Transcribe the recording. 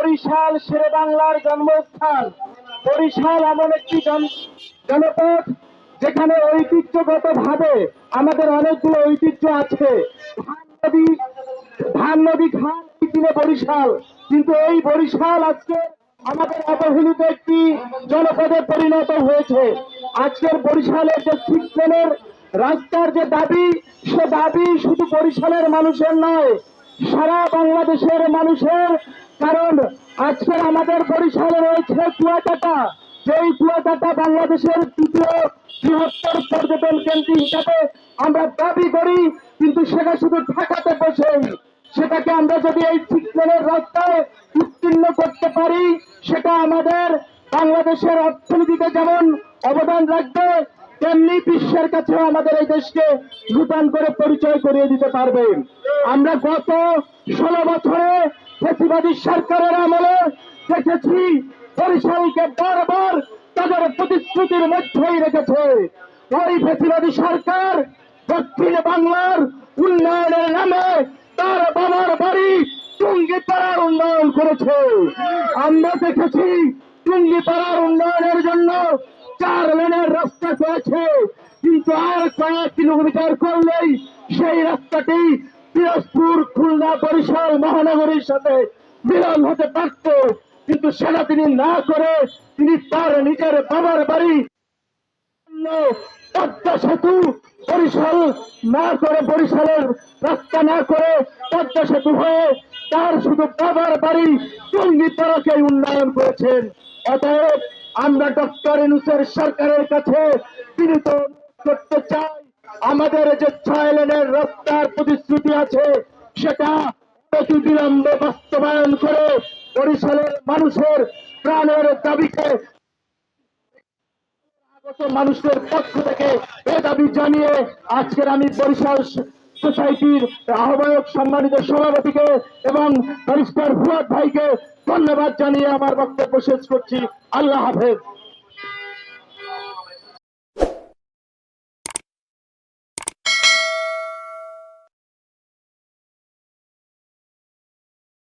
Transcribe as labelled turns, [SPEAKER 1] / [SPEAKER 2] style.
[SPEAKER 1] বরিশাল শেরে বাংলার জন্মস্থান। বরিশাল এমন একটি জনপদ যেখানে ঐতিহ্যগত ভাবে আমাদের অনেকগুলো ঐতিহ্য আছে। ধান নদী ধান নদী খান দিনে বরিশাল। কিন্তু এই বরিশাল আজকে আমাদের অবহেলিত একটি জনপদে পরিণত হয়েছে। আজকের বরিশালের যে লেনের রাস্তার যে দাবি, সে দাবি শুধু বরিশালের মানুষের নয়, সারা বাংলাদেশের মানুষের কারণ আজকে আমাদের বরিশালে রয়েছে কুয়াকাটা। যেই কুয়াকাটা বাংলাদেশের তৃতীয় বৃহত্তর পর্যটন কেন্দ্র হিসাবে আমরা দাবি করি, কিন্তু সেটা শুধু ঢাকাতে বসেই। সেটাকে আমরা যদি এই সিক্স রাস্তায় উত্তীর্ণ করতে পারি, সেটা আমাদের বাংলাদেশের অর্থনীতিতে যেমন অবদান রাখবে তেমনি বিশ্বের কাছে আমাদের এই দেশকে নূতন করে পরিচয় করিয়ে দিতে পারবে আমরা গত ষোলো বছরে ফেসিবাদী সরকারের আমলে দেখেছি, বরিশালকে বারবার তাদের প্রতিশ্রুতির মধ্যেই রেখেছে। ওই ফেসিবাদী সরকার দক্ষিণ বাংলার উন্নয়নের নামে তার বাবার বাড়ি টুঙ্গিপাড়ার উন্নয়ন করেছে। আমরা দেখেছি টুঙ্গিপাড়ার উন্নয়নের জন্য চার লেনের রাস্তা করেছে কিন্তু আর কয়েক কিলোমিটার করলেই সেই রাস্তাটি পিরোজপুর খুলনা বরিশাল মহানগরীর সাথে মিলন হতে পারত। কিন্তু সেটা তিনি না করে তিনি তার নিজের বাবার বাড়ি পদ্মা সেতু বরিশাল না করে বরিশালের রাস্তা না করে পদ্মা সেতু হয়ে তার শুধু বাবার বাড়ি টঙ্গি তরকে উন্নয়ন করেছেন। অতএব আমরা ডক্টর ইনুসের সরকারের কাছে বিনীত করতে চাই। আমাদের যে ছয় লেনের রাস্তার প্রতিশ্রুতি আছে, সেটা অতি বিলম্বে বাস্তবায়ন করে বরিশালের মানুষের প্রাণের দাবিকে মানুষের পক্ষ থেকে এ দাবি জানিয়ে আজকের আমি বরিশাল সোসাইটির আহ্বায়ক সম্মানিত সভাপতিকে এবং ব্যারিস্টার ফুয়াদ ভাইকে ধন্যবাদ জানিয়ে আমার বক্তব্য শেষ করছি। আল্লাহ হাফেজ।